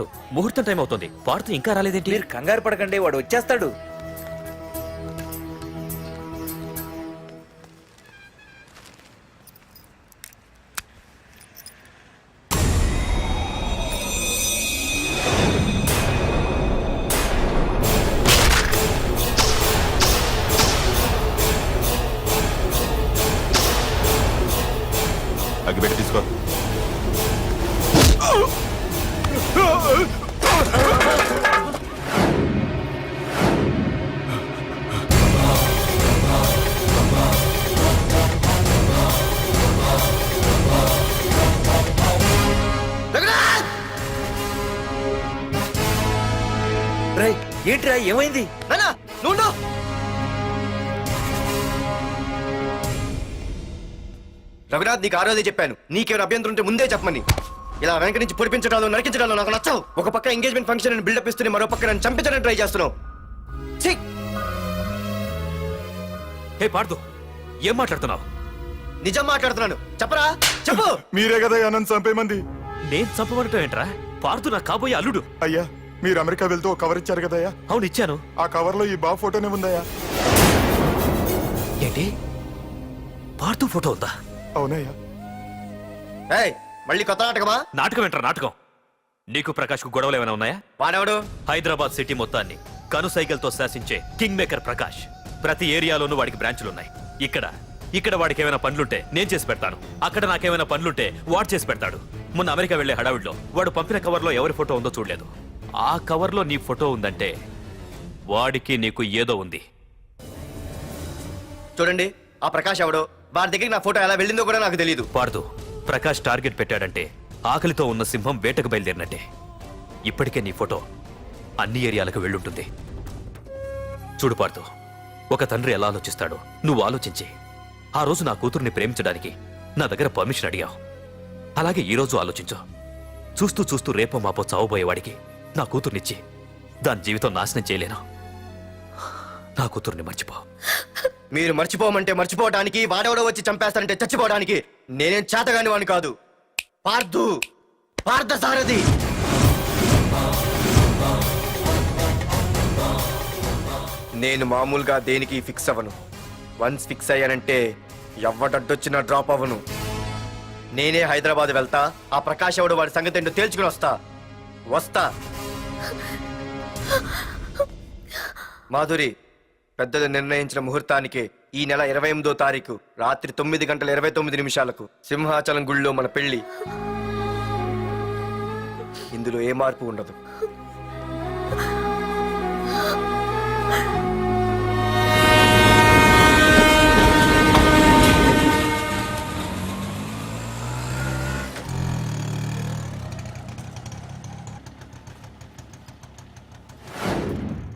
Doctor ముహూర్తం time అవుతుంది. పార్థు ఇంకా రాలేదేంటి? మీరు కంగారు పడకండి వాడు వచ్చేస్తాడు. ఏంట్రా ఏమైంది? నానా నువ్వు రఘునాథ్ నీకు ఆ రోజే చెప్పాను. నీకేమైనా అభ్యంతరం ఉంటే ముందే చెప్పమని. ఇలా వెనక నుంచి పొడిపించడాలు నరికించడాలు నాకు నచ్చవు. ఒక పక్క ఎంగేజ్మెంట్ ఫంక్షన్ అని బిల్డప్ ఇస్తూనే మరో పక్క నన్ను చంపించడానికి ట్రై చేస్తున్నావు. ఛీ! హే పార్థు ఏం మాట్లాడుతున్నావు? నిజం మాట్లాడుతున్నాను. చెప్పరా? చెప్పు. మీరే కదా నన్ను చంపేమంది? నేను చంపబడటం ఏంట్రా? పార్థు నా కాబోయే అల్లుడు. అయ్యా మీరు అమెరికా వెళ్తూ ఒక కవర్ ఇచ్చారు కదయ్యా? అవును ఇచ్చాను. ఆ కవర్లో ఈ బాబు ఫోటోనే ఉందయ్యా. ఏంటి? పార్థు ఫోటో ఉందా? అవునయ్యా. ఏయ్ మళ్ళీ కొత్త నాటకమా? నాటకం ఏంట్రా నాటకం? నీకు ప్రకాష్కు గొడవలు ఏమైనా ఉన్నాయా? వాడెవడు? హైదరాబాద్ సిటీ మొత్తాన్ని కను సైకిల్తో శాసించే కింగ్ మేకర్ ప్రకాష్. ప్రతి ఏరియాలోనూ వాడికి బ్రాంచులున్నాయి ఇక్కడ ఇక్కడ వాడికి ఏమైనా పనులుంటే నేను చేసి పెడతాను. అక్కడ నాకేమైనా పనులుంటే వాడు చేసి పెడతాడు. మొన్న అమెరికా వెళ్ళే హడావిడిలో వాడు పంపిన కవర్లో ఎవరి ఫోటో ఉందో చూడలేదు. ఆ కవర్లో నీ ఫోటో ఉందంటే వాడికి నీకు ఏదో ఉంది. చూడండి ఆ ప్రకాష్ ఎవడో? వాడి దగ్గరికి నా ఫోటో ఎలా వెళ్ళిందో కూడా నాకు తెలియదు పార్దు ప్రకాష్ టార్గెట్ పెట్టాడంటే ఆకలితో ఉన్న సింహం వేటకు బయలుదేరినట్టే. ఇప్పటికే నీ ఫోటో అన్ని ఏరియాలకు వెళ్ళుంటుంది. చూడు పార్దు ఒక తండ్రి ఎలా ఆలోచిస్తాడో నువ్వు ఆలోచించి. ఆ రోజు నా కూతుర్ని ప్రేమించడానికి నా దగ్గర పర్మిషన్ అడిగావు. అలాగే ఈ రోజు ఆలోచించు. చూస్తూ చూస్తూ రేపో మాపో చావబోయేవాడికి నా కూతుర్నిచ్చి దాని జీవితం నాశనం చేయలేను. నా కూతుర్ని మర్చిపో. మీరు మర్చిపోమంటే మర్చిపోవడానికి వాడెవడో వచ్చి చంపేస్తానంటే చచ్చిపోవడానికి నేనేం చేతగాని వాడిని కాదు. పార్థు! పార్థ సారథి నేను మామూలుగా దేనికి ఫిక్స్ అవ్వను. వన్స్ ఫిక్స్ అయ్యానంటే ఎవ్వడడ్డొచ్చినా డ్రాప్ అవ్వను. నేనే హైదరాబాద్ వెళ్తా ఆ ప్రకాష్ ఎవడు వాడి సంగతి ఏంటో తేల్చుకుని వస్తా. వస్తా. మాధురి పెద్దలు నిర్ణయించిన ముహూర్తానికి ఈ నెల ఇరవై ఎనిమిదో తారీఖు రాత్రి తొమ్మిది గంటల ఇరవై తొమ్మిది నిమిషాలకు సింహాచలం గుళ్ళో మన పెళ్ళి ఇందులో ఏ మార్పు ఉండదు.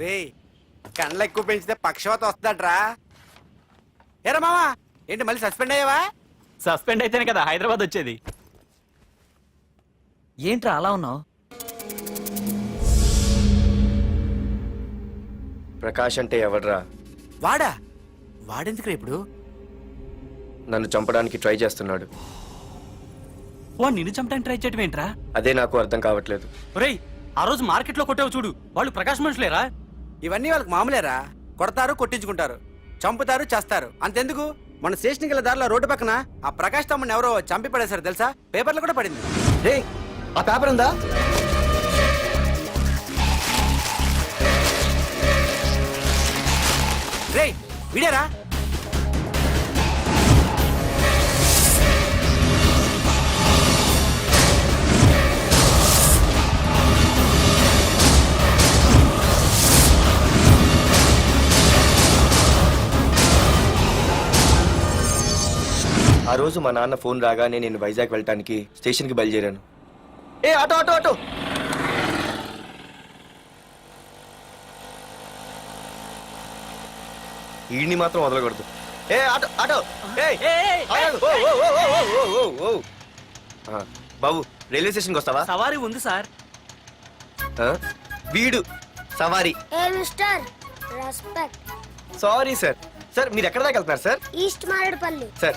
రే కండ్లు ఎక్కువ పెంచితే పక్షవాత వస్తుందట్రా. ఏరా మావా ఏంటి మళ్ళీ సస్పెండ్ అయ్యావా? సస్పెండ్ అయితేనే కదా హైదరాబాద్ వచ్చేది. ఏంట్రా అలా ఉన్నావు? ప్రకాష్ అంటే ఎవడ్రా? వాడా? వాడెందుకురా ఇప్పుడు? నన్ను చంపడానికి ట్రై చేస్తున్నాడు. వాడు నిన్ను చంపడానికి ట్రై చేయటం ఏంట్రా? అదే నాకు అర్థం కావట్లేదు. ఒరేయ్ ఆ రోజు మార్కెట్లో కొట్టావు చూడు. వాళ్ళు ప్రకాశ్ మనుషులేరా? ఇవన్నీ వాళ్ళకి మామూలేరా? కొడతారు కొట్టించుకుంటారు చంపుతారు చేస్తారు. అంతెందుకు? మన స్టేషన్కి వెళ్ళే దారిలో రోడ్డు పక్కన ఆ ప్రకాష్ తమ్ముని ఎవరో చంపి పడేశారు తెలుసా? పేపర్లో కూడా పడింది. రే ఆ పేపర్ ఉందా? రే విడారా? రోజు మా నాన్న ఫోన్ రాగానే నేను వైజాగ్ వెళ్ళటానికి స్టేషన్కి బయలుదేరాను. ఏ ఆటో ఆటో ఆటో! ఈడిని మాత్రం వదలకూడదు. ఏ ఆటో ఆటో! ఏయ్, ఆగు. ఓ, ఓ, ఓ, ఓ, ఓ, ఓ, ఓ, ఓ. ఆ, బాబు రైల్వే స్టేషన్కి వస్తావా? సవారీ ఉంది సార్. ఆ? వీడు సవారీ. ఏ mister respect. Sorry sir. Sir మీరు ఎక్కడ దాకా వెళ్తున్నారు సార్? ఈస్ట్ మారేడుపల్లి. సార్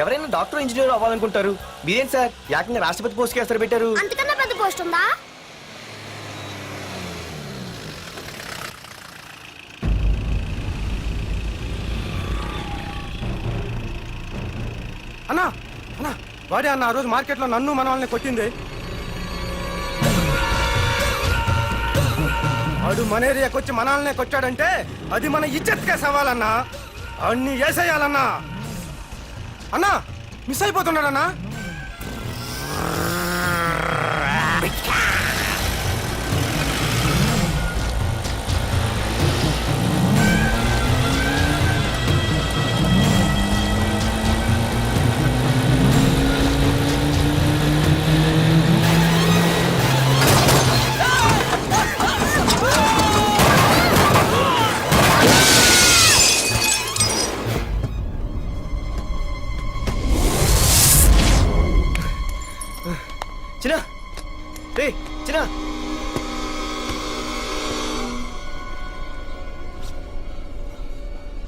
ఎవరైనా డాక్టర్ ఇంజనీర్ అవ్వాలనుకుంటారు. మీరేం సార్? ఏకంగా రాష్ట్రపతి పోస్ట్కి ఎస్తారు పెట్టారు అంతకన్నా పెద్ద పోస్ట్ ఉందా? అన్నా అన్నా వాడే అన్న ఆ రోజు మార్కెట్లో నన్ను మన వాళ్ళని కొట్టింది. వాడు మన ఏరియాకి వచ్చి మన వాళ్ళనే కొట్టాడంటే అది మన ఇజ్జత్కే సవాలన్నా. అన్ని వేసేయాలన్నా. అన్నా మిస్ అయిపోతున్నాడన్నా.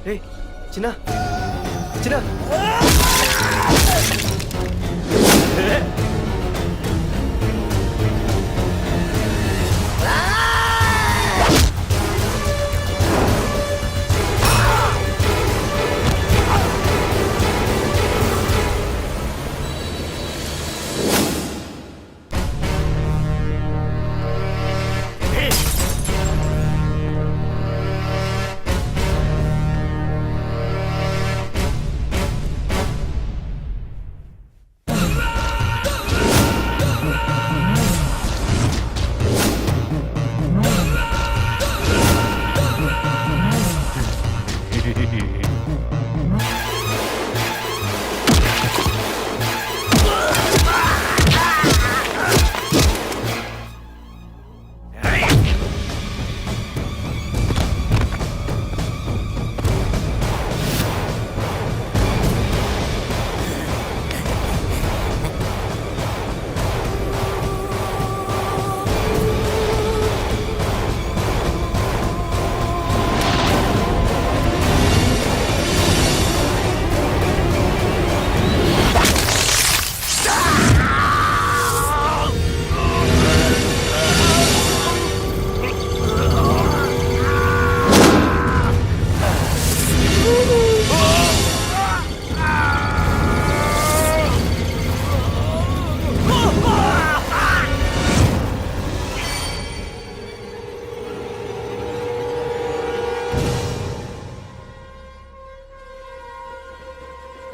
రే చిన్న. చిన్న.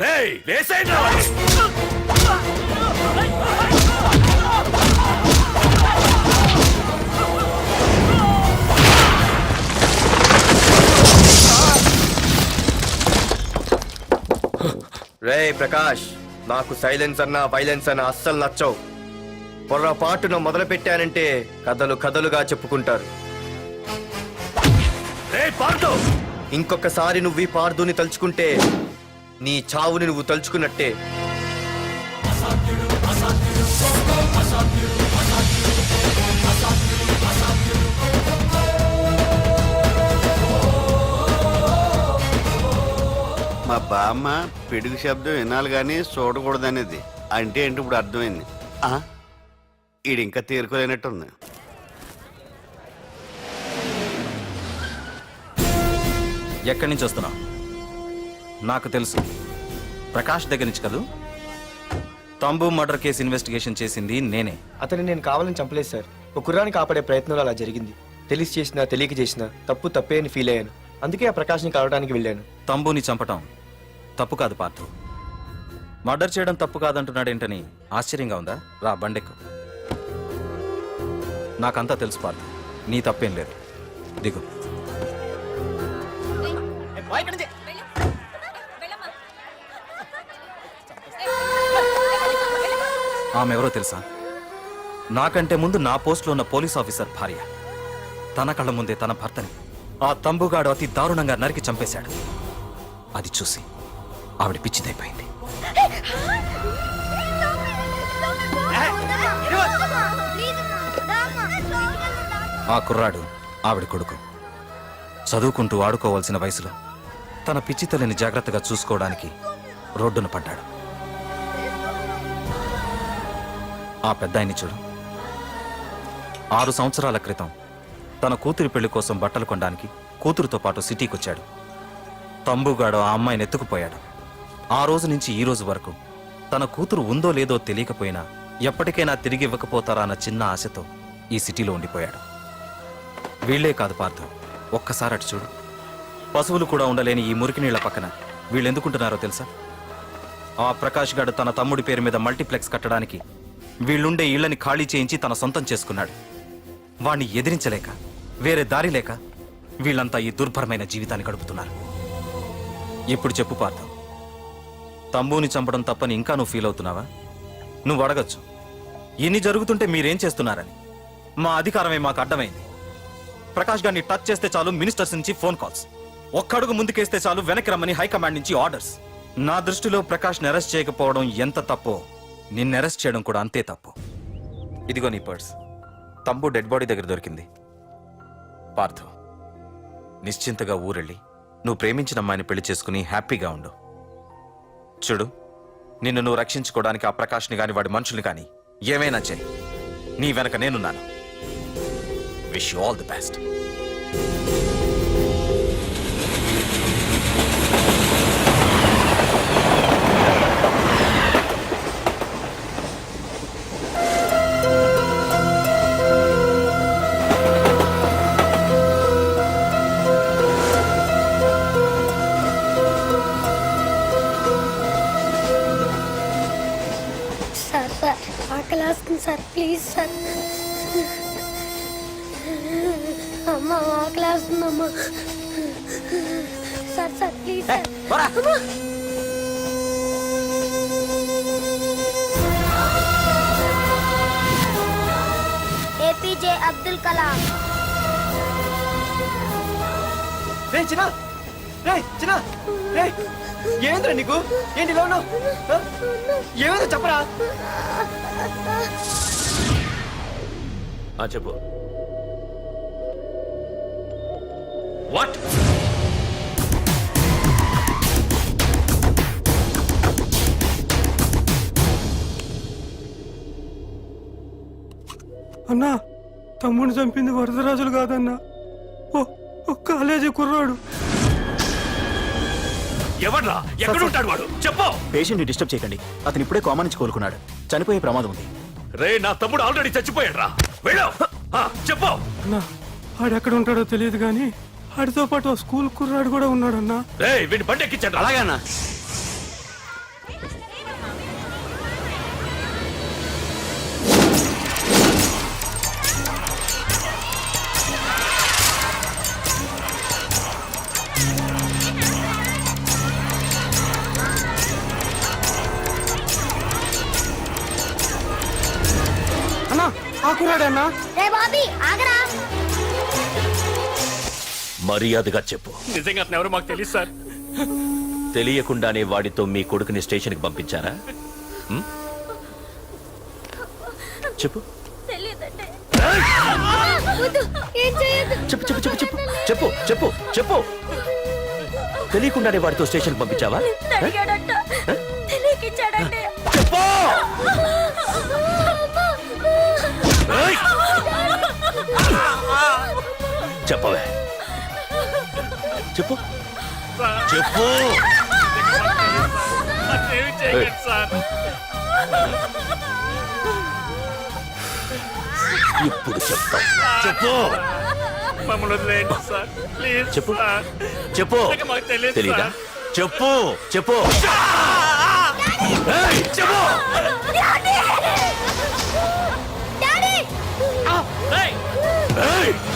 రేయ్ వేసేయండి. రేయ్ ప్రకాష్ నాకు సైలెన్స్ అన్నా వైలెన్స్ అన్నా అస్సలు నచ్చవు. పొర్రపాటును మొదలు పెట్టానంటే కథలు కథలుగా చెప్పుకుంటారు. ఇంకొకసారి నువ్వు ఈ పార్దుని తలుచుకుంటే నీ చావుని నువ్వు తలుచుకున్నట్టే. మా బామ్మ పిడుగు శబ్దం వినాలి కానీ చూడకూడదనేది. అంటే ఏంటి ఇప్పుడు అర్థమైంది? ఆ? ఈడు ఇంకా తేరుకోలేనట్టుంది. ఎక్కడి నుంచి వస్తున్నావు? నాకు తెలుసు. ప్రకాష్ దగ్గర నుంచి కదూ? తంబు మర్డర్ కేసు ఇన్వెస్టిగేషన్ చేసింది నేనే. అతన్ని నేను కావాలని చంపలేదు సార్. ఒక కుర్రాన్ని కాపాడే ప్రయత్నంలో అలా జరిగింది. తెలిసి చేసినా తెలియక చేసినా తప్పు తప్పే అని ఫీల్ అయ్యాను. అందుకే ఆ ప్రకాష్ని కలవడానికి వెళ్ళాను. తంబుని చంపటం తప్పు కాదు పార్థు. మర్డర్ చేయడం తప్పు కాదంటున్నాడేంటని ఆశ్చర్యంగా ఉందా? రా బండెక్కు. నాకంతా తెలుసు పార్థు. నీ తప్పేం లేదు. దిగు. ఆమె ఎవరో తెలుసా? నాకంటే ముందు నా పోస్టులో ఉన్న పోలీస్ ఆఫీసర్ భార్య. తన కళ్ళ ముందే తన భర్తని ఆ తంబుగాడు అతి దారుణంగా నరికి చంపేశాడు. అది చూసి ఆవిడ పిచ్చిదైపోయింది. ఆ కుర్రాడు ఆవిడ కొడుకు. చదువుకుంటూ ఆడుకోవాల్సిన వయసులో తన పిచ్చి తల్లిని జాగ్రత్తగా చూసుకోవడానికి రోడ్డున పడ్డాడు. ఆ పెద్దాయన్ని చూడు. ఆరు సంవత్సరాల క్రితం తన కూతురి పెళ్ళి కోసం బట్టలు కొనడానికి కూతురుతో పాటు సిటీకి వచ్చాడు తంబుగాడు ఆ అమ్మాయిని ఎత్తుకుపోయాడు. ఆ రోజు నుంచి ఈ రోజు వరకు తన కూతురు ఉందో లేదో తెలియకపోయినా ఎప్పటికైనా తిరిగి ఇవ్వకపోతారా అన్న చిన్న ఆశతో ఈ సిటీలో ఉండిపోయాడు. వీళ్ళే కాదు పార్థ ఒక్కసారి అటు చూడు. పశువులు కూడా ఉండలేని ఈ మురికి నీళ్ళ పక్కన వీళ్ళు ఎందుకుంటున్నారో తెలుసా? ఆ ప్రకాష్ గాడు తన తమ్ముడి పేరు మీద మల్టీప్లెక్స్ కట్టడానికి వీళ్ళుండే ఇళ్ళని ఖాళీ చేయించి తన సొంతం చేసుకున్నాడు. వాణ్ణి ఎదిరించలేక వేరే దారి లేక వీళ్ళంతా ఈ దుర్భరమైన జీవితాన్ని గడుపుతున్నారు. ఇప్పుడు చెప్పు పార్థ తంబూని చంపడం తప్పని ఇంకా నువ్వు ఫీల్ అవుతున్నావా? నువ్వు అడగచ్చు. ఇన్ని జరుగుతుంటే మీరేం చేస్తున్నారని. మా అధికారమే మాకు అడ్డమైంది. ప్రకాష్ గారిని టచ్ చేస్తే చాలు మినిస్టర్స్ నుంచి ఫోన్ కాల్స్. ఒక్కడుగు ముందుకేస్తే చాలు వెనక్కి రమ్మని హైకమాండ్ నుంచి ఆర్డర్స్. నా దృష్టిలో ప్రకాష్ని అరెస్ట్ చేయకపోవడం ఎంత తప్పో నిన్ను అరెస్ట్ చేయడం కూడా అంతే తప్పు. ఇదిగో నీ పర్స్. తమ్ము డెడ్ బాడీ దగ్గర దొరికింది. పార్థ నిశ్చింతగా ఊరెళ్ళి నువ్వు ప్రేమించిన అమ్మాయిని పెళ్ళి చేసుకుని హ్యాపీగా ఉండు. చూడు నిన్ను నువ్వు రక్షించుకోవడానికి ఆ ప్రకాష్ని కానీ వాడి మనుషుల్ని కానీ ఏమైనా చెయ్యి నీ వెనక నేనున్నాను. Wish you all the best sir sir ఆకలి వేస్తుంది సార్ ప్లీజ్ సార్. అమ్మ ఆకలి వేస్తుందమ్మా సార్ సార్ ప్లీజ్ సార్. అమ్మా. ఏపీజే అబ్దుల్ కలాం. రే చిన్న. రే చిన్న. రే ఏమైందిరా నీకు? ఏంటి ఆ? ఏమైందో చెప్పరా? ఆ చెప్పు. వాట్ అన్నా తమ్ముడిని చంపింది వరదరాజులు కాదన్నా. ఓ కాలేజీ కుర్రాడు. ఎవడ్రా ఎక్కడుంటాడు వాడు? చెప్పు. పేషెంట్ డిస్టర్బ్ చేయకండి. అతను ఇప్పుడే కోమా నుంచి కోలుకున్నాడు. చనిపోయే ప్రమాదం ఉంది. రే నా తమ్ముడు ఆల్రెడీ చచ్చిపోయాడు రా వెళ్ళు. ఆ, చెప్పు. అన్నా ఆడెక్కడ ఉంటాడో తెలియదు కానీ ఆడితో పాటు ఆ స్కూల్ కుర్రాడు కూడా ఉన్నాడన్నా. రే వీడిని బండి ఎక్కించండి అలాగేనా ఆ కుర్రాడన్నా రే బాబీ ఆగరా. మర్యాదగా చెప్పు. నిజంగా అతను ఎవరు మాకు తెలియదు సార్. తెలియకుండానే వాడితో మీ కొడుకుని స్టేషన్కి పంపించారా? ఉం? చెప్పు. వద్దు, ఏం చేయొద్దు. చెప్పు చెప్పు చెప్పు చెప్పు. చెప్పు చెప్పు చెప్పు. తెలియకుండానే వాడితో స్టేషన్కి పంపించావా? అడిగాడట చెప్పవే. చెప్పు. చెప్పు. ఇప్పుడు చెప్తా. చెప్పు. మమ్మల్ని వదిలేయండి సార్. ప్లీజ్ చెప్పు. సార్. చెప్పు. మాకు తెలియదు తెలీదా? సార్. చెప్పు. చెప్పు. ఏయ్, చెప్పు. ఏయ్!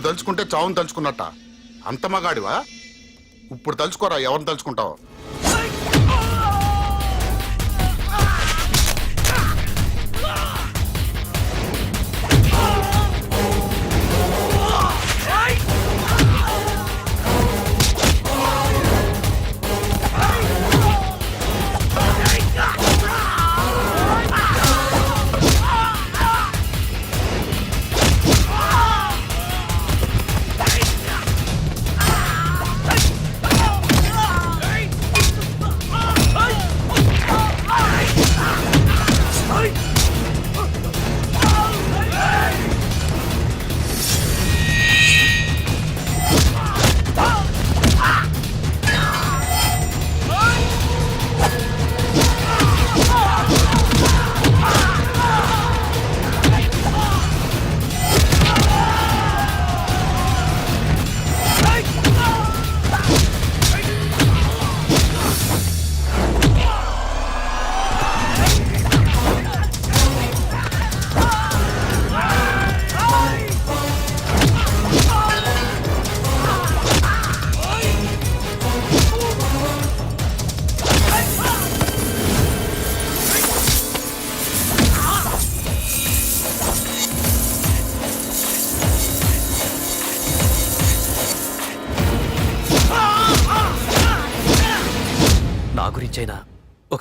నిన్ను తలుచుకుంటే చావును తలుచుకున్నట్ట. అంత మగాడివా? ఇప్పుడు తలుచుకోరా ఎవరిని తలుచుకుంటావు?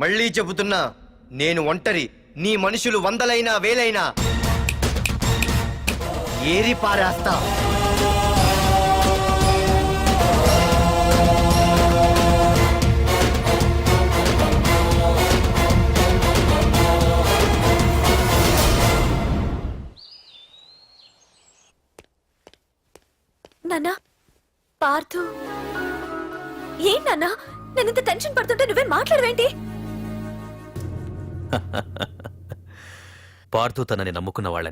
మళ్ళీ చెబుతున్నా నేను ఒంటరి. నీ మనుషులు వందలైనా వేలైనా ఏరి పారేస్తా. నాన్నా పార్థు. ఏం నేను ఇంత టెన్షన్ పడుతుంటే నువ్వే మాట్లాడవేంటి? పార్థు తనని నమ్ముకున్న వాళ్ళని